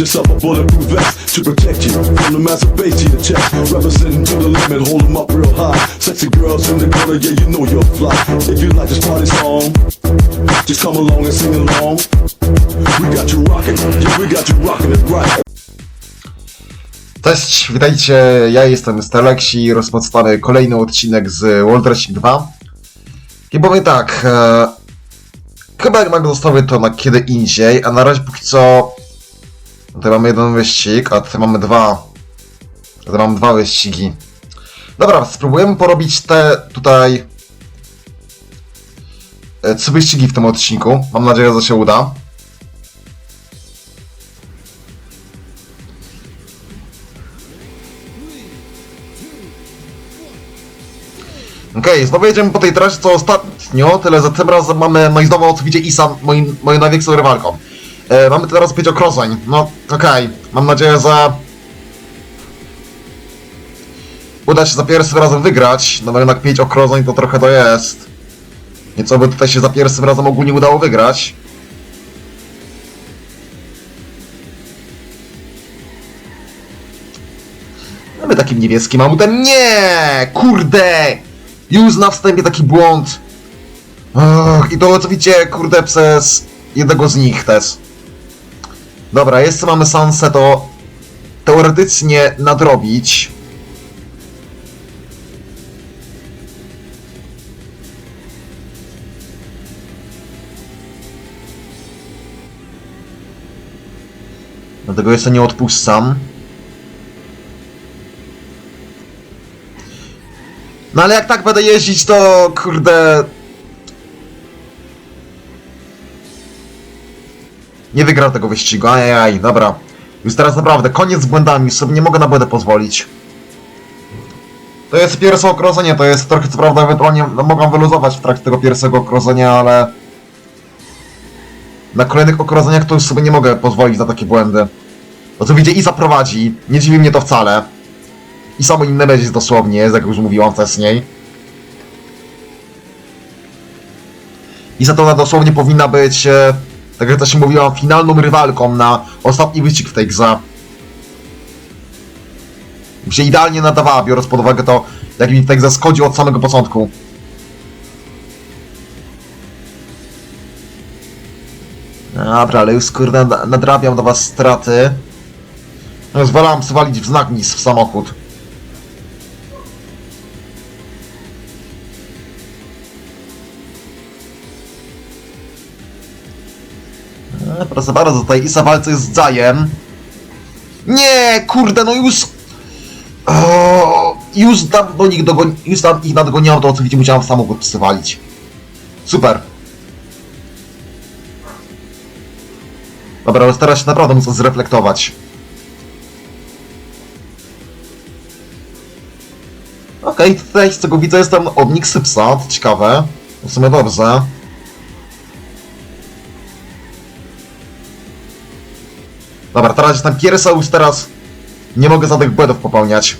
yourself a vest to protect you from the to to the limit, hold up real high. Sexy girls in the corner, yeah, you know you're fly. If you like this party song, just come along and sing along. We got you rocking, yeah, we got you rocking it right. Cześć, witajcie, ja jestem Stalex i rozpoczynamy kolejny odcinek z World Racing 2. I powiem tak, e, chyba jednak zostawię to na kiedy indziej, a na razie póki co tutaj mamy jeden wyścig, a tutaj mamy dwa. Tutaj mam dwa wyścigi. Dobra, spróbujemy porobić te tutaj e, trzy wyścigi w tym odcinku. Mam nadzieję, że się uda. Okej, znowu jedziemy po tej trasie co ostatnio, tyle że tym razem mamy, no i znowu oczywiście Isa, moim, moją największą rywalką. E, mamy teraz pięć okrążeń, no okej, mam nadzieję, że uda się za pierwszym razem wygrać, no bo jednak pięć okrążeń to trochę to jest. Nieco by tutaj się za pierwszym razem ogólnie udało wygrać. Mamy takim niebieskim autem. Nie! Kurde! Już na wstępie taki błąd. I to oczywiście, kurde, przez jednego z nich też. Dobra, jeszcze mamy szansę to teoretycznie nadrobić. Dlatego jeszcze nie odpuszczam. No ale jak tak będę jeździć, to kurde. Nie wygram tego wyścigu, ajajaj, dobra. Już teraz naprawdę, koniec z błędami, sobie nie mogę na błędy pozwolić. To jest pierwsze okrążenie, to jest trochę co prawda ewentualnie no, mogą wyluzować w trakcie tego pierwszego okrążenia, ale... Na kolejnych okrążeniach to już sobie nie mogę pozwolić na takie błędy. Oczywiście i zaprowadzi, nie dziwi mnie to wcale. I samo inne będzie dosłownie, jak już mówiłam wcześniej. I za to ona dosłownie powinna być, e, tak jak też mówiłam, finalną rywalką na ostatni wyścig w tej grze. Się idealnie nadawała, biorąc pod uwagę to, jak mi tak zaskodził od samego początku. Dobra, ale już kurde nad- nadrabiam do was straty. Zwalam zwalić w znak nis w samochód. Proszę bardzo, tutaj Isa walczy z Zajem. Nie, kurde, no już... O, już tam do nich dogoni... Już tam ich nadgoniałem, to oczywiście musiałem w samochód przywalić. Super. Dobra, ale teraz się naprawdę muszę zreflektować. Okej, tutaj z tego widzę jestem od Nixypsa, to ciekawe. W sumie dobrze. Dobra, teraz jestem pierwszy, a już teraz nie mogę żadnych błędów popełniać.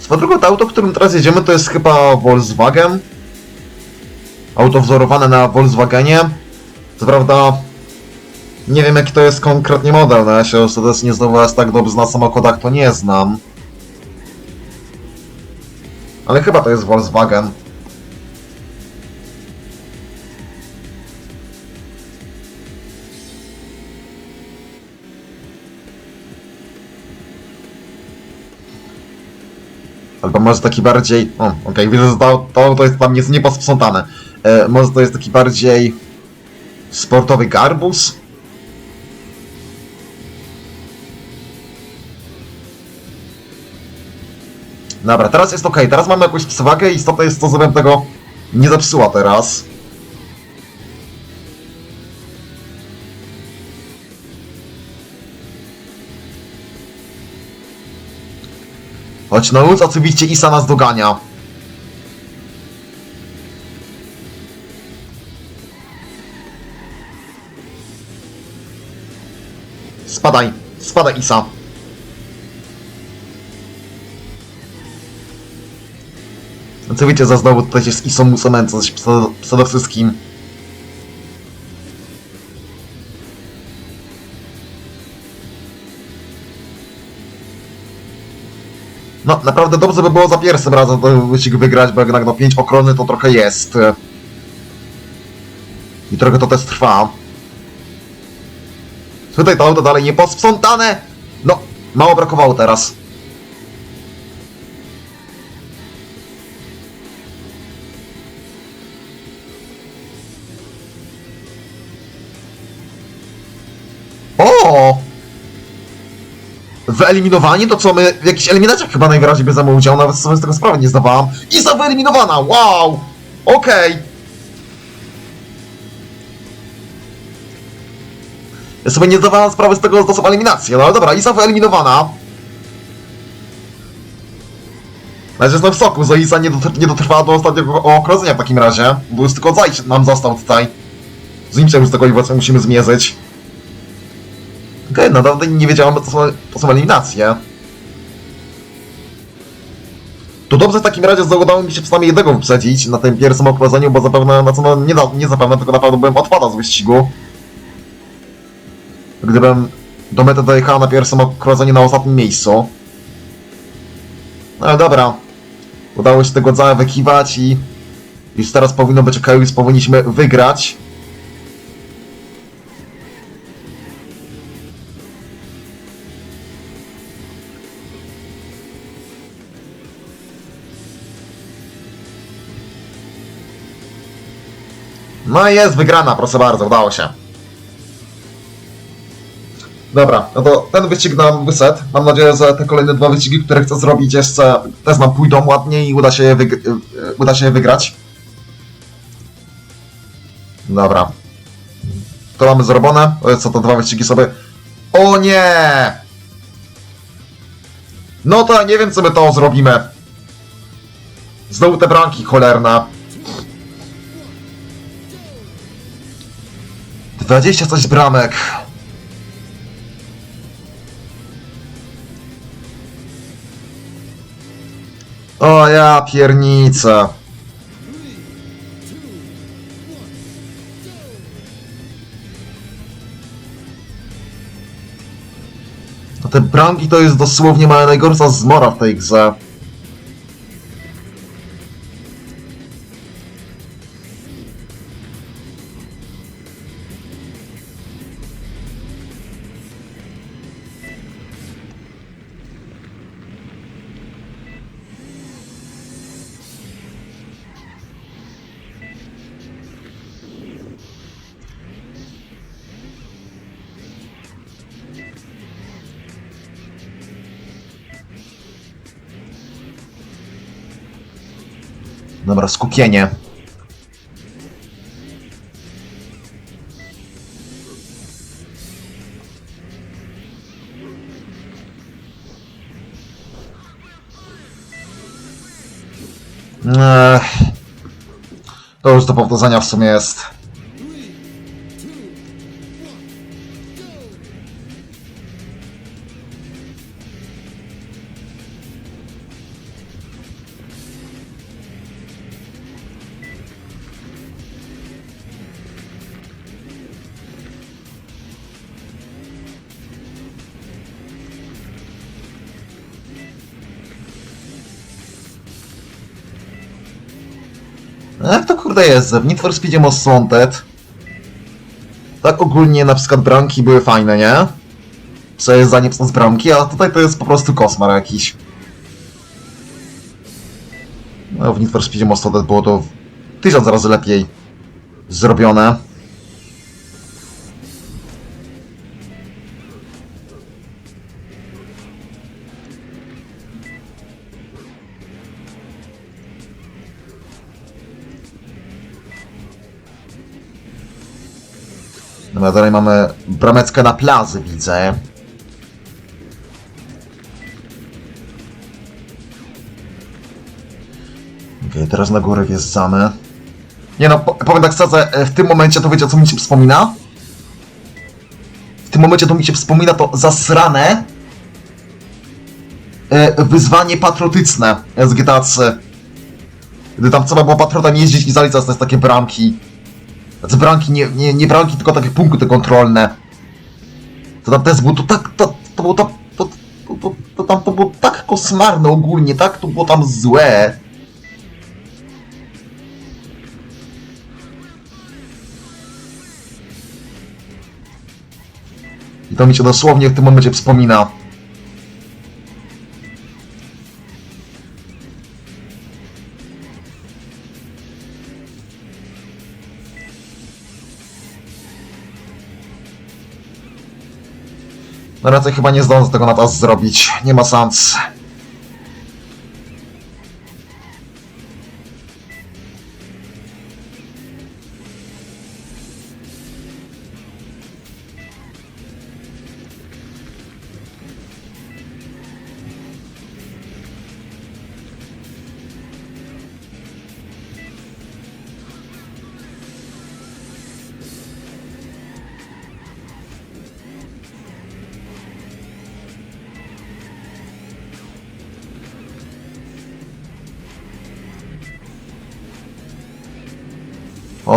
Swoją drugą to auto, którym teraz jedziemy, to jest chyba Volkswagen. Auto wzorowane na Volkswagenie. Co prawda, nie wiem jaki to jest konkretnie model, no ja się ostatecznie znowu aż tak dobrze na samochodach to nie znam. Ale chyba to jest Volkswagen. Albo może taki bardziej... O, okej, widzę, że to, to, to jest tam jest nieposprzątane. E, może to jest taki bardziej... Sportowy garbus? Dobra, teraz jest ok, teraz mamy jakąś przewagę i istotne jest to, żebym tego nie zepsuła teraz. Choć no już oczywiście Isa nas dogania. Spadaj, spadaj Isa. Co wiecie, za znowu tutaj jest Iso Musomen, coś wszystkim. No, naprawdę dobrze by było za pierwszym razem ten wyścig wygrać, bo jednak no 5 okrony to trochę jest. I trochę to też trwa. Tutaj to auto dalej nie posprzątane! No, mało brakowało teraz. Wyeliminowani? To co, my w jakichś eliminacjach chyba najwyraźniej bierzemy udział, nawet sobie z tego sprawy nie zdawałam. Isa wyeliminowana! Wow! Okej! Ja sobie nie zdawałem sprawy z tego, są eliminacje, no ale dobra, Isa wyeliminowana. Na razie jestem w soku, że Isa nie, dotr- nie dotrwała do ostatniego okrążenia w takim razie, bo już tylko Zajć nam został tutaj. Z nim się już tego właśnie musimy zmierzyć. Okej, naprawdę nie wiedziałem, że to są, to są eliminacje. To dobrze w takim razie, że udało mi się przynajmniej jednego wyprzedzić na tym pierwszym okrążeniu, bo zapewne, no co no, nie, nie zapewne, tylko naprawdę byłem odpada z wyścigu. Gdybym do mety dojechała na pierwszym okrążeniu na ostatnim miejscu. No ale dobra. Udało się tego całe wykiwać i już teraz powinno być ok, już powinniśmy wygrać. No i jest wygrana, proszę bardzo, udało się. Dobra, no to ten wyścig nam wyszedł. Mam nadzieję, że te kolejne dwa wyścigi, które chcę zrobić jeszcze też nam pójdą ładnie i uda się je, y, uda się je wygrać. Dobra. To mamy zrobione. O, Co to dwa wyścigi sobie... O nie! No to nie wiem, co my to zrobimy. Znowu te bramki cholerne. 20 coś bramek. O ja piernicę. No te bramki to jest dosłownie moja najgorsza zmora w tej grze. Dobra, skupienie. Ech. To już do powtarzania w sumie jest. Jak to kurde jest? W Need for Speedzie Most Wanted tak ogólnie na przykład bramki były fajne, nie? Co jest za z bramki, a tutaj to jest po prostu kosmar jakiś. No, w Need for Speedzie Most Wanted było to tysiąc razy lepiej zrobione. Dobra, dalej mamy brameczkę na plaży, widzę. Okej, teraz na górę wjeżdżamy. Nie no, po- powiem tak szczerze, e, w tym momencie to wiecie co mi się wspomina? W tym momencie to mi się wspomina to zasrane e, wyzwanie patriotyczne z GTA 3. Gdy tam trzeba było patronem jeździć i zaliczać te takie bramki. Znaczy bramki, nie, nie, nie bramki, tylko takie punkty kontrolne. To tam też było to tak, to, to było to, to, to, to tam to było tak kosmarne ogólnie, tak? To było tam złe. I to mi się dosłownie w tym momencie wspomina. No raczej chyba nie zdążę tego na czas zrobić. Nie ma szans.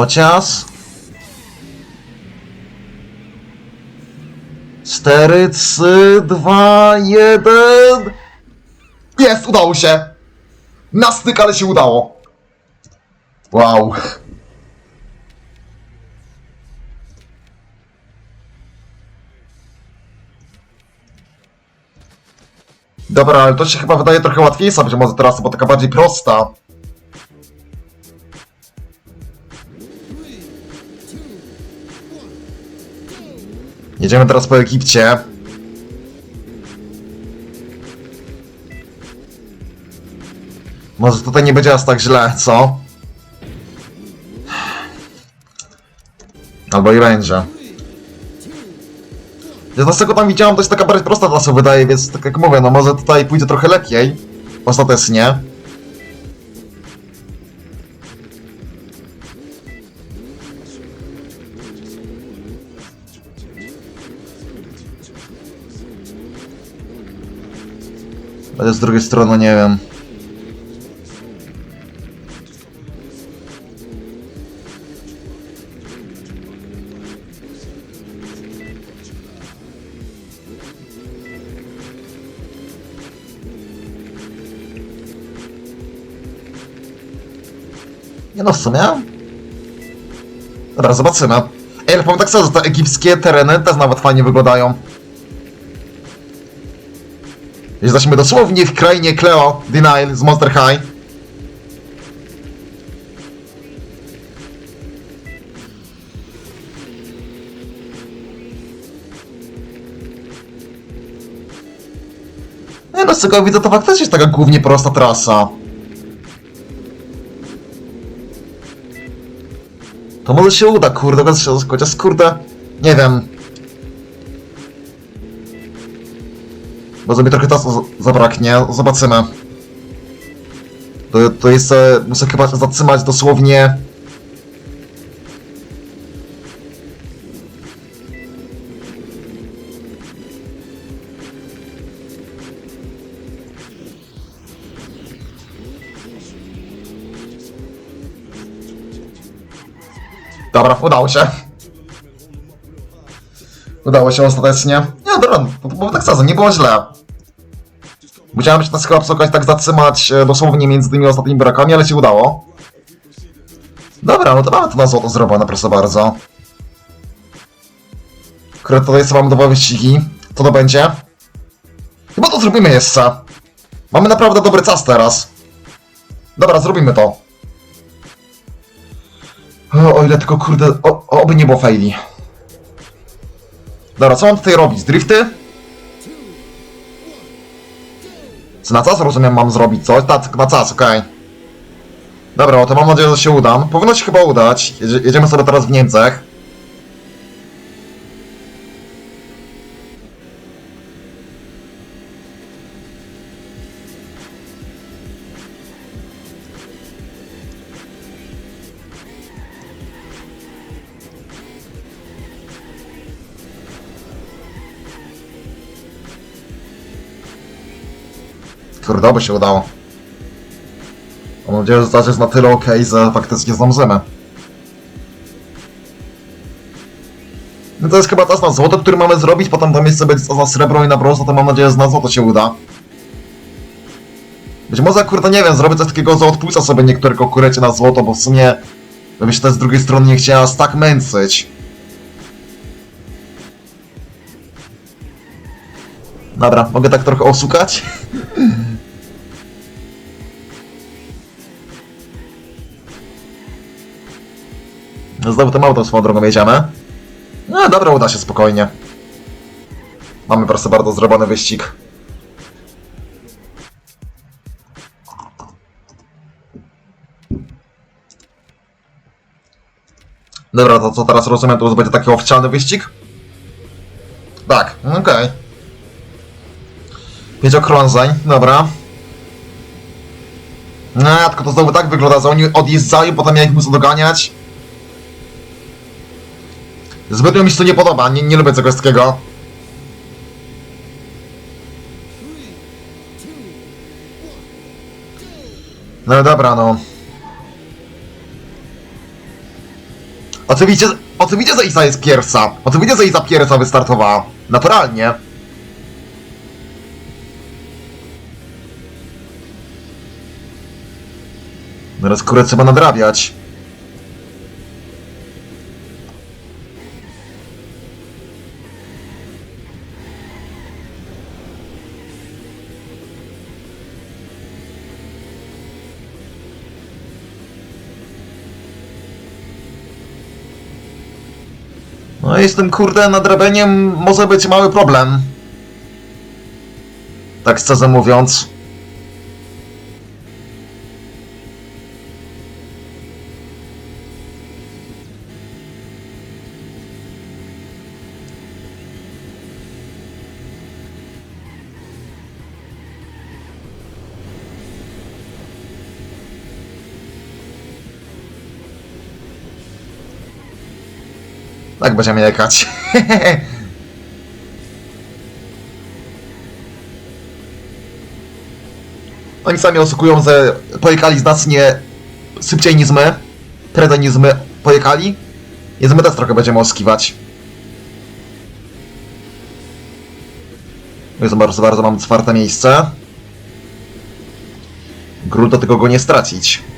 Chociaż... Cztery, trzy, dwa, jeden... Jest! Udało się! Na styk, ale się udało! Wow. Dobra, ale to się chyba wydaje trochę łatwiejsza być może teraz, bo taka bardziej prosta. Jedziemy teraz po Egipcie. Może tutaj nie będzie aż tak źle, co? Albo i będzie. Ja z tego tam widziałem, to jest taka bardziej prosta trasa wydaje, więc tak jak mówię, no może tutaj pójdzie trochę lepiej. Ostatecznie. Ale z drugiej strony nie wiem. Nie no, w sumie. Dobra, zobaczymy. Ej, ale powiem tak że te egipskie tereny też nawet fajnie wyglądają. Jesteśmy dosłownie w krainie Cleo Denial z Monster High. Nie no, z tego widzę, to faktycznie jest taka głównie prosta trasa. To może się uda, kurde, chociaż, kurde, nie wiem. Może mi trochę czasu zabraknie, zobaczymy. To, to jest, muszę chyba zatrzymać dosłownie... Dobra, udało się. Udało się ostatecznie. Nie, dobra, bo, bo tak szczerze, nie było źle. Musiałem się na przy okazji tak zatrzymać e, dosłownie między tymi ostatnimi brakami, ale się udało. Dobra, no to mamy to na złoto zrobione, proszę bardzo. Które tutaj są mamy dwa wyścigi. Co to będzie? Chyba to zrobimy jeszcze. Mamy naprawdę dobry czas teraz. Dobra, zrobimy to. O, o ile tylko kurde, o, oby nie było faili. Dobra, co mam tutaj robić? Drifty? Na czas rozumiem mam zrobić coś? Tak, na czas, okej. Dobra, no to mam nadzieję, że się uda. Powinno się chyba udać. Jedzie, jedziemy sobie teraz w Niemczech. Kurde, by się udało. Mam nadzieję, że to jest na tyle ok, że faktycznie zdążymy. No to jest chyba czas na złoto, który mamy zrobić, potem tam jeszcze będzie na srebro i na brąz, to mam nadzieję, że na złoto się uda. Być może, kurde, nie wiem, zrobię coś takiego, że odpuszczę sobie niektóre konkurencie na złoto, bo w sumie bym się też z drugiej strony nie chciała aż tak męczyć. Dobra, mogę tak trochę oszukać? Znowu tym autem swoją drogą jedziemy. No dobra, uda się spokojnie. Mamy proszę bardzo zrobiony wyścig. Dobra, to co teraz rozumiem, to będzie taki oficjalny wyścig? Tak, okej. Pięć okrążeń, dobra. No, tylko to znowu tak wygląda, że oni odjeżdżają, potem ja ich muszę doganiać. Zbytnio mi się to nie podoba, nie, nie lubię czegoś takiego. No dobra, no. Oczywiście, oczywiście, że Isa jest pierwsza. Oczywiście, że Isa pierwsza wystartowała. Naturalnie. Teraz kurę trzeba nadrabiać. No tym kurde nadrabianiem może być mały problem. Tak szczerze mówiąc. Tak będziemy jechać. Oni sami oszukują, że pojechali znacznie szybciej niż my. Prędzej niż my pojechali. Więc my też trochę będziemy oskiwać. Jest bardzo, bardzo mam czwarte miejsce. Grunt do tego go nie stracić.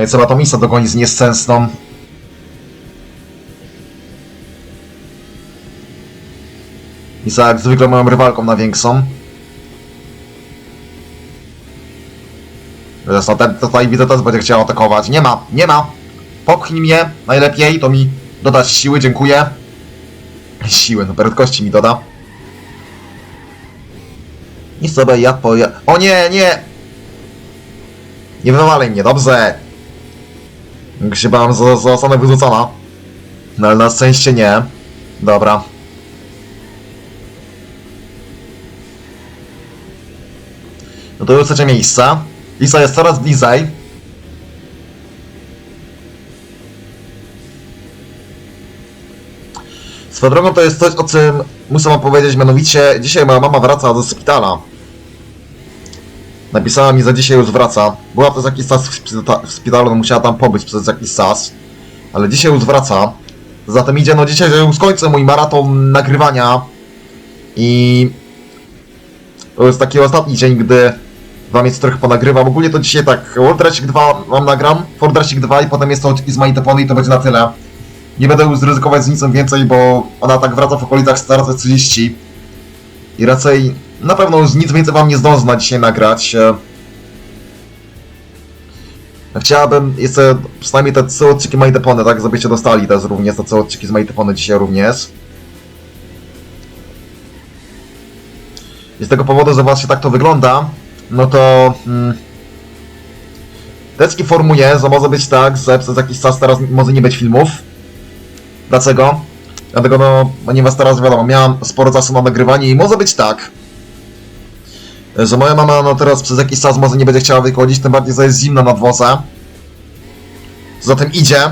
No i trzeba tą Misa dogonić z niescensną. Misa jak zwykle moją rywalką na większą. Zresztą ten tutaj widzę też będzie chciał atakować. Nie ma, nie ma! Popchnij mnie, najlepiej, to mi dodasz siły, dziękuję. Siły, no prędkości mi doda. I sobie ja poja... O nie, nie! Nie wywalaj mnie, dobrze! Się bałem, że zostanę wyrzucona. No ale na szczęście nie. Dobra. No to już trzecie miejsce. Lisa jest coraz bliżej. Swoją drogą to jest coś, o czym muszę wam powiedzieć, mianowicie dzisiaj moja mama wraca ze szpitala. Napisała mi, że dzisiaj już wraca. Była przez jakiś czas w szpita- w szpitalu, no musiała tam pobyć przez jakiś czas. Ale dzisiaj już wraca. Zatem idzie, no dzisiaj, że już kończę mój maraton nagrywania. I... To jest taki ostatni dzień, gdy wam jest trochę ponagrywam. Ogólnie to dzisiaj tak, World Racing 2 mam nagram, Ford Racing 2 i potem jest to z Maitepony i to będzie na tyle. Nie będę już ryzykować z niczym więcej, bo ona tak wraca w okolicach 14.30. I raczej na pewno już nic więcej wam nie zdążę dzisiaj nagrać. E, Chciałabym jeszcze przynajmniej te trzy odcinki Maitepony, tak, żebyście dostali też również te trzy odcinki z Maitepony dzisiaj również. I z tego powodu, że właśnie tak to wygląda, no to... Mm, Tecki formuje, że może być tak, że przez jakiś czas teraz może nie być filmów. Dlaczego? Dlatego no, ponieważ teraz wiadomo, miałam sporo czasu na nagrywanie i może być tak, że moja mama no teraz przez jakiś czas może nie będzie chciała wychodzić, tym bardziej, że jest zimno na dworze. Zatem idzie.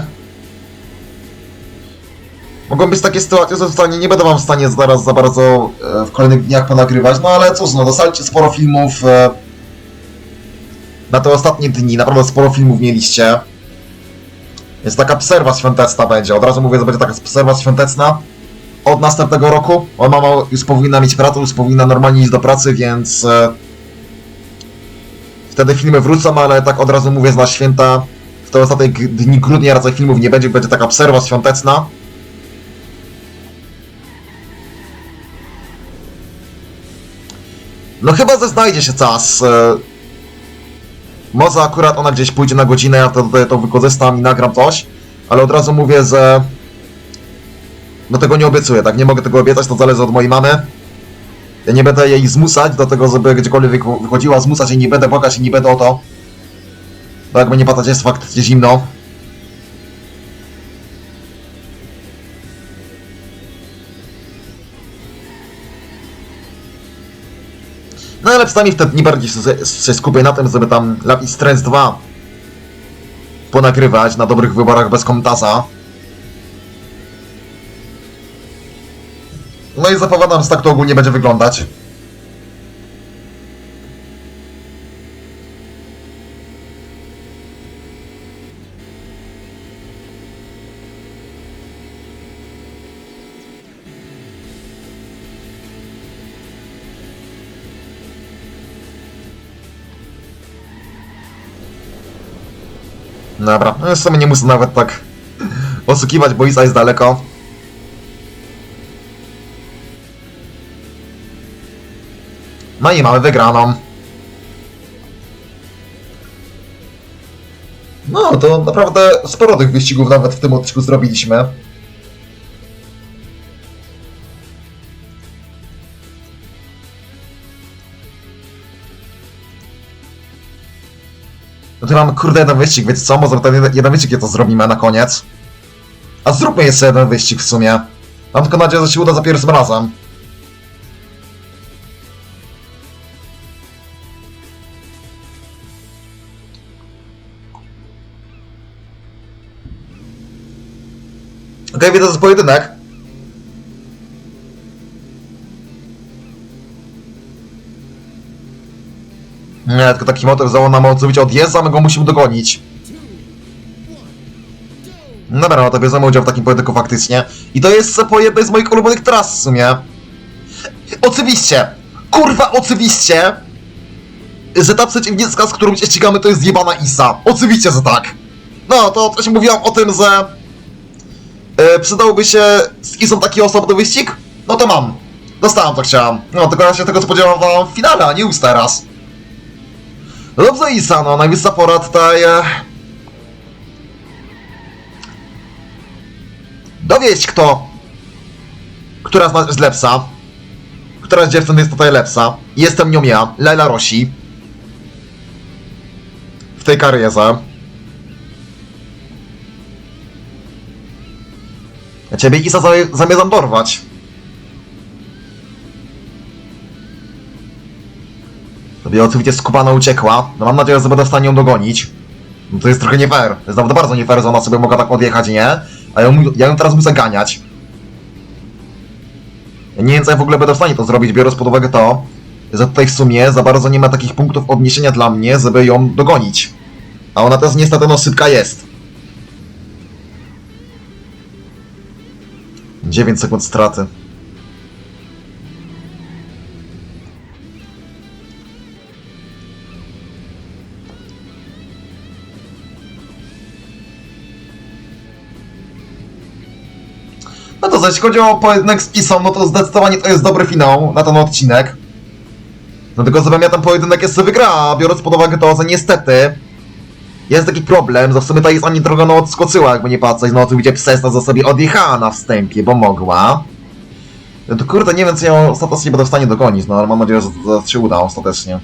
Mogą być takie sytuacje, że nie będę wam w stanie zaraz za bardzo e, w kolejnych dniach ponagrywać, no ale cóż, no dostaliście sporo filmów e, na te ostatnie dni, naprawdę sporo filmów mieliście. Jest taka przerwa świąteczna będzie, od razu mówię, że będzie taka przerwa świąteczna od następnego roku. O, mama już powinna mieć pracę, już powinna normalnie iść do pracy, więc e, wtedy filmy wrócą, ale tak od razu mówię, na święta w te ostatnie dni grudnia raczej filmów nie będzie, będzie taka przerwa świąteczna. No chyba, że znajdzie się czas. e, Może akurat ona gdzieś pójdzie na godzinę, ja wtedy to wykorzystam i nagram coś, ale od razu mówię, że no tego nie obiecuję, tak? Nie mogę tego obiecać, to zależy od mojej mamy. Ja nie będę jej zmuszać do tego, żeby gdziekolwiek wycho- wychodziła, zmuszać jej nie będę, błagać i nie będę o to. Bo jak będzie padać jest faktycznie zimno. No ale przynajmniej w te dni bardziej się- skupię na tym, żeby tam Lapis Strange 2 ponagrywać na dobrych wyborach bez komentarza. No i zapowiadam, że tak to ogólnie będzie wyglądać. Dobra, no w sumie nie muszę nawet tak oszukiwać, bo Isa jest daleko. No i mamy wygraną. No, to naprawdę sporo tych wyścigów nawet w tym odcinku zrobiliśmy. No to mamy kurde jeden wyścig, wiecie co? Może ten jeden, jeden wyścig je to zrobimy na koniec. A zróbmy jeszcze jeden wyścig w sumie. Mam tylko nadzieję, że się uda za pierwszym razem. Okej, widzę, że jest pojedynek. Nie, tylko taki że on nam oczywiście odjeżdża, my go musimy dogonić. Dobra, no to bierzemy udział w takim pojedynku faktycznie. I to jest po jednej z moich ulubionych tras w sumie. Oczywiście! Kurwa, oczywiście! Że ta przeciwnicka, z którą się ścigamy, to jest jebana Isa. Oczywiście, że tak. No, to też mówiłam o tym, że... E, przydałby się Isą taki osobny wyścig? No to mam. Dostałem co chciałam. No, tylko ja się tego spodziewałam w finale, a nie już teraz. No Dobrze, Isa, no, najwyższa pora tutaj... E... Dowieść kto... Która z nas jest lepsza. Która z dziewczyn jest tutaj lepsza. Jestem nią ja, Laila Rosi. W tej karierze. Ciebie Isa zamie- zamierzam dorwać. Sobie oczywiście skubana uciekła. No mam nadzieję, że będę w stanie ją dogonić. No to jest trochę nie fair. To jest naprawdę bardzo nie fair, że ona sobie mogła tak odjechać, nie? A ja, ja ją teraz muszę ganiać. Ja nie wiem, co ja w ogóle będę w stanie to zrobić, biorąc pod uwagę to, że tutaj w sumie za bardzo nie ma takich punktów odniesienia dla mnie, żeby ją dogonić. A ona też niestety no szybka jest. 9 sekund straty. No to jeśli chodzi o pojedynek z Isą, no to zdecydowanie to jest dobry finał na ten odcinek. Żebym ja ten pojedynek jeszcze wygrała, biorąc pod uwagę to, że niestety jest taki problem, że w sumie ta Isa mnie trochę no odskoczyła, jakby nie patrzeć, no oczywiście przez to, że sobie odjechała na wstępie, bo mogła. No to kurde, nie wiem, co ją ostatecznie będę w stanie dogonić, no ale mam nadzieję, że to się uda ostatecznie.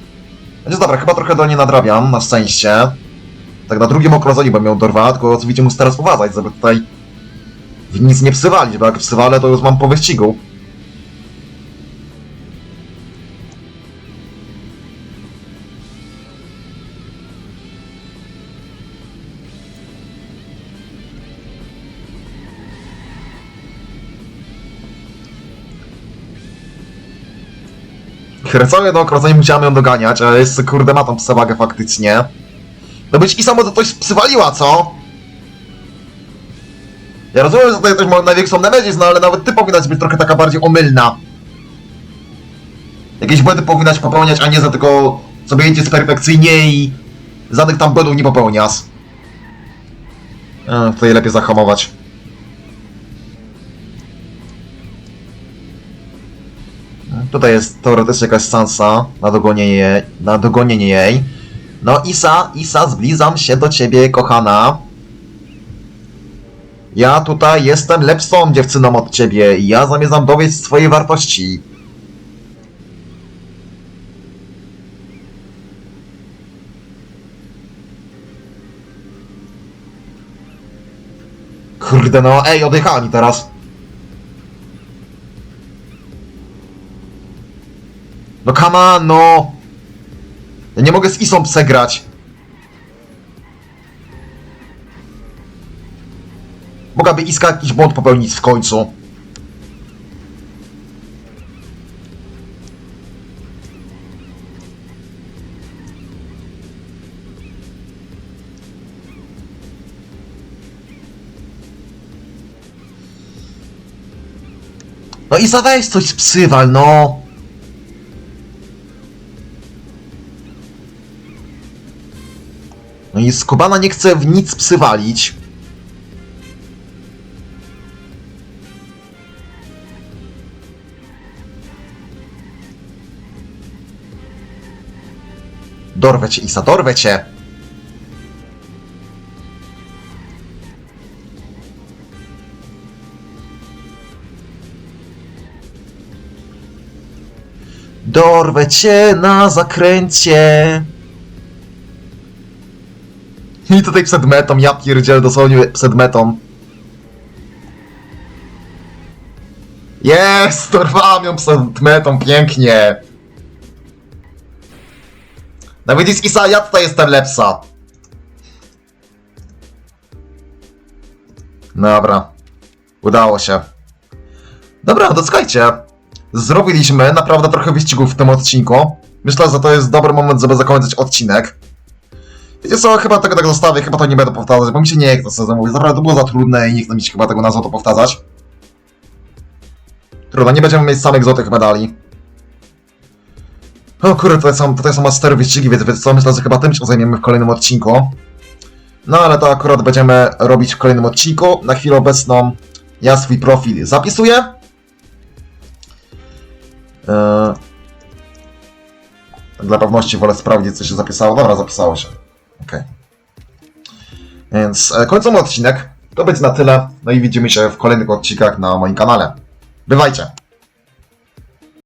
Więc dobra, chyba trochę do niej nadrabiam, na szczęście. Tak na drugim okrążeniu bym ją dorwała, tylko oczywiście muszę teraz uważać, żeby tutaj w nic nie psywalić, bo jak psywalę, to już mam po wyścigu. Całe no okrążenie musiałem ją doganiać, ale jest kurde ma tą przewagę faktycznie. No być i samo to coś przywaliła, co? Ja rozumiem, że tutaj też mam największą nemezis, no ale nawet ty powinnaś być trochę taka bardziej omylna. Jakieś błędy powinnaś popełniać, a nie za tylko sobie jedziesz perfekcyjnie i żadnych tam błędów nie popełniasz. E, tutaj lepiej zahamować. Tutaj jest teoretycznie jakaś szansa na dogonienie jej. Na dogonienie jej. No Isa, Isa, zbliżam się do ciebie, kochana. Ja tutaj jestem lepszą dziewczyną od ciebie i ja zamierzam dowieść swojej wartości. Kurde no, ej, odjechała mi teraz. No come on, no! Ja nie mogę z Isą przegrać. Mogłaby Iska jakiś błąd popełnić w końcu. No Isa weź coś psywal, no! No i Skubana nie chce w nic psywalić. Dorwę cię, Isa, dorwę cię! Dorwę cię na zakręcie! I tutaj przed metą, ja pierdzielę dosłownie przed metą. Jest! Dorwałam ją przed metą, pięknie! No widzisz, Isa, ja tutaj jestem lepsza. Dobra. Udało się. Dobra, to słuchajcie. Zrobiliśmy naprawdę trochę wyścigów w tym odcinku. Myślę, że to jest dobry moment, żeby zakończyć odcinek. Wiecie co, chyba tego tak zostawię, chyba to nie będę powtarzać, bo mi się nie chce szczerze mówiąc. Naprawdę to było za trudne i nie mi się chyba tego na złoto powtarzać. Trudno, nie będziemy mieć samych złotych medali. O kurde, tutaj są, tutaj są wyścigi, więc wiecie co, myślę, że chyba tym się zajmiemy w kolejnym odcinku. No ale to akurat będziemy robić w kolejnym odcinku. Na chwilę obecną ja swój profil zapisuję. Eee... Dla pewności wolę sprawdzić, co się zapisało. Dobra, zapisało się. Okej. Więc e, kończymy odcinek. To będzie na tyle. No i widzimy się w kolejnych odcinkach na moim kanale. Bywajcie!